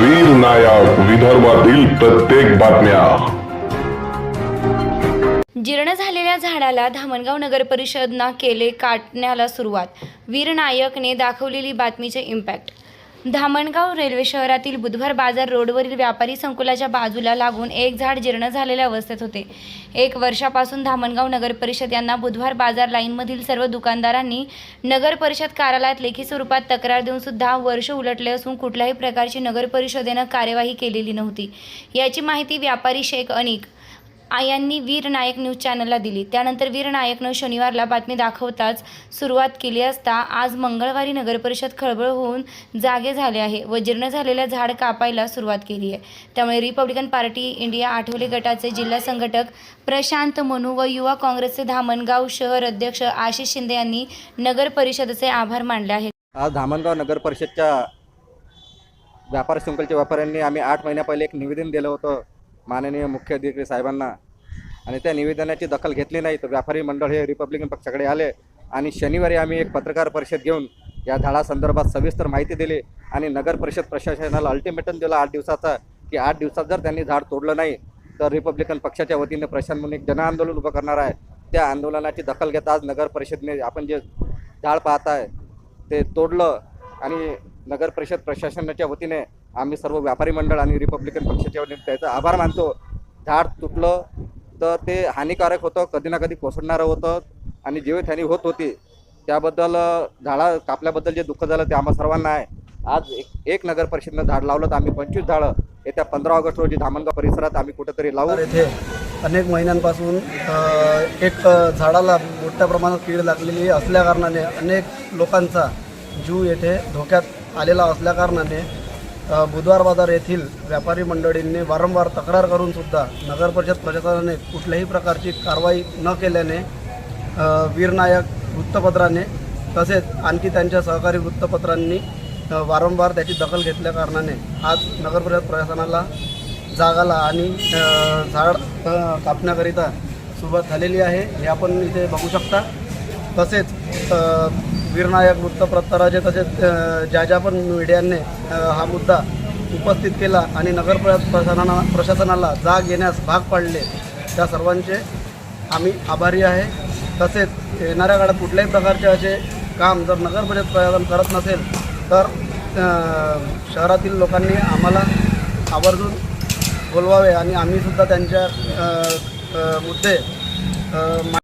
वीर नायक विदर्भातील प्रत्येक बातम्या. जीर्ण झालेल्या झाडाला धामणगाव नगर परिषदना केले काटण्याला सुरुवात. वीर नायकने दाखवलेली बातमीचे इम्पॅक्ट धामणगाव रेल्वे शहरातील बुधवार बाजार रोडवरील व्यापारी संकुलाच्या बाजूला लागून एक झाड जीर्ण झालेल्या अवस्थेत होते. एक वर्षापासून धामणगाव नगर परिषद यांना बुधवार बाजार लाईनमधील सर्व दुकानदारांनी नगर परिषद कार्यालयात लेखी स्वरूपात तक्रार देऊन सुद्धा वर्ष उलटले असून कुठल्याही प्रकारची नगर परिषदेनं कार्यवाही केलेली नव्हती. याची माहिती व्यापारी शेख अनिक आयांनी यांनी वीर नायक न्यूज चॅनलला दिली. त्यानंतर वीर नायकनं शनिवारला बातमी दाखवताच सुरुवात केली असता आज मंगळवारी नगरपरिषद खळबळ होऊन जागे झाले आहे व जीर्ण झालेल्या झाड कापायला सुरुवात केली आहे. त्यामुळे रिपब्लिकन पार्टी इंडिया आठवले गटाचे जिल्हा संघटक प्रशांत मनू व युवा काँग्रेसचे धामणगाव शहर अध्यक्ष आशिष शिंदे यांनी नगर परिषदेचे आभार मानले आहेत. आज धामणगाव नगर परिषदच्या व्यापार संकुलच्या व्यापाऱ्यांनी आम्ही आठ महिन्या पहिले एक निवेदन दिलं होतं. माननीय मुख्य अधिकारी साहेबांना आणि त्या निवेदनाची दखल घेतली नाही तर व्यापारी मंडळ हे रिपब्लिकन पक्षाकडे आले आणि शनिवारी आम्ही एक पत्रकार परिषद घेऊन या झाडासंदर्भात सविस्तर माहिती दिली आणि नगर परिषद प्रशासनाला अल्टिमेटम दिला आठ दिवसाचा की आठ दिवसात जर त्यांनी झाड तोडलं नाही तर रिपब्लिकन पक्षाच्या वतीने प्रशासन म्हणून एक जनआंदोलन उभं करणार आहे. त्या आंदोलनाची दखल घेता आज नगर परिषदने आपण जे झाड पाहत आहे ते तोडलं आणि नगर परिषद प्रशासनाच्या वतीने आम्ही सर्व व्यापारी मंडळ आणि रिपब्लिकन पक्षाच्या वतीने त्याचा आभार मानतो. झाड तुटलं तर ते हानिकारक होतं कधी ना कधी कोसळणारं होतं आणि जीवितहानी होत होती त्याबद्दल झाडा कापल्याबद्दल जे दुःख झालं ते आम्हा सर्वांना आहे. आज एक एक नगर परिषदेनं झाड लावलं तर आम्ही पंचवीस झाडं येत्या पंधरा ऑगस्ट रोजी धामणगाव परिसरात आम्ही कुठेतरी लावू. येथे अनेक महिन्यांपासून एक झाडाला मोठ्या प्रमाणात कीड लागलेली असल्याकारणाने अनेक लोकांचा जीव येथे धोक्यात आलेला असल्याकारणाने बुधवार बाजार येथील व्यापारी मंडळींनी वारंवार तक्रार करूनसुद्धा नगरपरिषद नगर परिषद प्रशासनाने कुठल्याही प्रकारची कारवाई न केल्याने वीरनायक वृत्तपत्राने तसेच आणखी त्यांच्या सहकारी वृत्तपत्रांनी वारंवार त्याची दखल घेतल्या कारणाने आज नगर परिषद प्रशासनाला जागाला आणि झाड कापण्याकरिता सुरुवात झालेली आहे. हे आपण इथे बघू शकता. तसेच वीरनायक वृत्तपत्राचे तसेच ज्या ज्या पण मीडियाने हा मुद्दा उपस्थित केला आणि नगर प्रशासना प्रशासनाला जाग येण्यास भाग पाडले त्या सर्वांचे आम्ही आभारी आहे. तसेच येणाऱ्या काळात कुठल्याही प्रकारचे असे काम जर नगर परिषद प्रशासन करत नसेल तर शहरातील लोकांनी आम्हाला आवर्जून बोलवावे आणि आम्हीसुद्धा त्यांच्या मुद्दे मा-